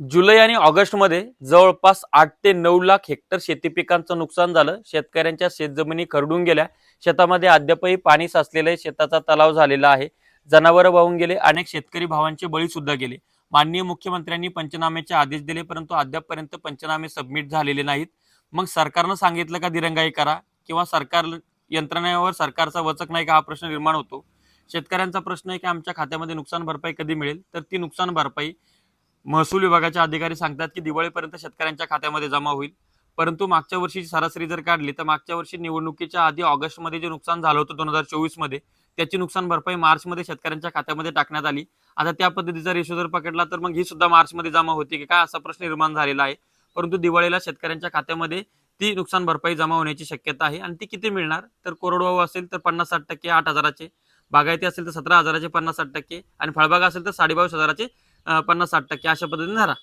जुलै आणि ऑगस्टमध्ये जवळपास आठ ते नऊ लाख हेक्टर शेती पिकांचं नुकसान झालं. शेतकऱ्यांच्या शेतजमिनी खरडून गेल्या. शेतामध्ये अद्यापही पाणी साचलेलं आहे. शेताचा तलाव झालेला आहे. जनावरं वाहून गेले. अनेक शेतकरी भावांचे बळी सुद्धा गेले. माननीय मुख्यमंत्र्यांनी पंचनाम्याचे आदेश दिले परंतु अद्यापपर्यंत पंचनामे सबमिट झालेले नाहीत. मग सरकारनं सांगितलं का दिरंगाई करा? किंवा सरकार यंत्रणेवर सरकारचा वचक नाही का? हा प्रश्न निर्माण होतो. शेतकऱ्यांचा प्रश्न आहे की आमच्या खात्यामध्ये नुकसान भरपाई कधी मिळेल? तर ती नुकसान भरपाई महसूल विभागाचे अधिकारी सांगतात की दिवाळीपर्यंत शेतकऱ्यांच्या खात्यामध्ये जमा होईल. परंतु मागच्या वर्षीची सरासरी जर काढली तर मागच्या वर्षी निवडणुकीच्या आधी ऑगस्टमध्ये जे नुकसान झालं होतं दोन हजार चोवीसमध्ये त्याची नुकसान भरपाई मार्चमध्ये शेतकऱ्यांच्या खात्यामध्ये टाकण्यात आली. आता त्या पद्धतीचा रेशो जर पकडला तर मग ही सुद्धा मार्चमध्ये जमा होती की काय असा प्रश्न निर्माण झालेला आहे. परंतु दिवाळीला शेतकऱ्यांच्या खात्यामध्ये ती नुकसान भरपाई जमा होण्याची शक्यता आहे. आणि ती किती मिळणार? तर कोरडवाहू असेल तर पन्नास साठ टक्के आठ हजाराचे. बागायती असेल तर सतरा हजाराचे पन्नास साठ टक्के. आणि फळबाग असेल तर साडेबावीस हजाराचे पन्नास साठ टक्के अशा पद्धतीने धरा.